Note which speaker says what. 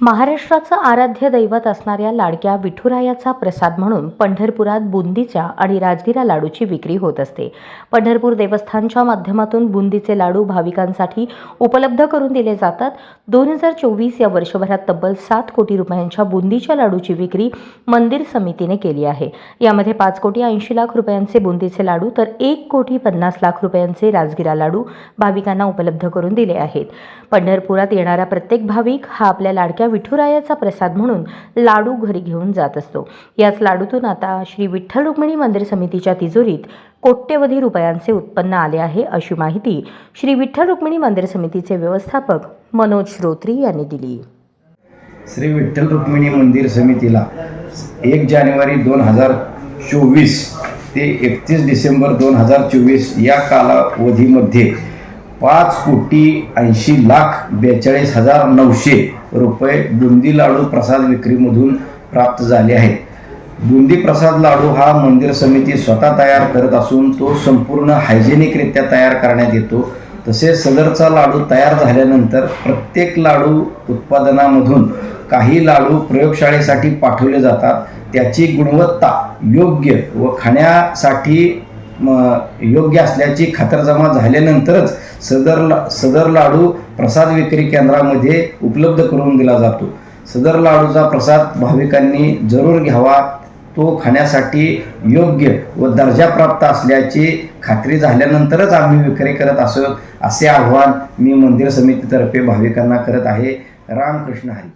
Speaker 1: महाराष्ट्राचं आराध्य दैवत असणाऱ्या लाडक्या विठुरायाचा प्रसाद म्हणून पंढरपुरात बुंदीच्या आणि राजगिरा लाडूची विक्री होत असते. पंढरपूर देवस्थानच्या माध्यमातून बुंदीचे लाडू भाविकांसाठी उपलब्ध करून दिले जातात. दोन हजार चोवीस या वर्षभरात तब्बल सात कोटी रुपयांच्या बुंदीच्या लाडूची विक्री मंदिर समितीने केली आहे. यामध्ये पाच कोटी ऐंशी लाख रुपयांचे बुंदीचे लाडू तर एक कोटी पन्नास लाख रुपयांचे राजगिरा लाडू भाविकांना उपलब्ध करून दिले आहेत. पंढरपुरात येणारा प्रत्येक भाविक हा आपल्या लाडक्या विठुरायाचा प्रसाद म्हणून लाडू घरी घेऊन जात असतो. याच लाडूतून आता श्री विठ्ठल रुक्मिणी मंदिर समितीच्या तिजोरीत कोट्यवधी रुपयांचे उत्पन्न आले आहे अशी माहिती श्री विठ्ठल रुक्मिणी मंदिर समितीचे व्यवस्थापक मनोज श्रोत्री यांनी दिली.
Speaker 2: श्री विठ्ठल रुक्मिणी मंदिर समितीला एक जानेवारी दोन हजार चोवीस ते एकतीस डिसेंबर दोन हजार चोवीस या कालावधीमध्ये पाच कोटी ऐंशी लाख बेचाळीस हजार नऊशे रुपये बुंदी लाडू प्रसाद विक्रीमधून प्राप्त झाले आहेत. बुंदी प्रसाद लाडू हा मंदिर समिती स्वतः तयार करत असून तो संपूर्ण हायजेनिकरित्या तयार करण्यात येतो. तसेच सदरचा लाडू तयार झाल्यानंतर प्रत्येक लाडू उत्पादनामधून काही लाडू प्रयोगशाळेसाठी पाठवले जातात. त्याची गुणवत्ता योग्य व खाण्यासाठी योग्य असल्याची खातरजमा झाल्यानंतरच सदर ला सदर लाडू प्रसाद विक्री केंद्रामध्ये उपलब्ध करून दिला जातो. सदर लाडूचा प्रसाद भाविकांनी जरूर घ्यावा. तो खाण्यासाठी योग्य व दर्जाप्राप्त असल्याची खात्री झाल्यानंतरच आम्ही विक्री करत असो असे आव्हान मी मंदिर समितीतर्फे भाविकांना करत आहे. रामकृष्ण हरी.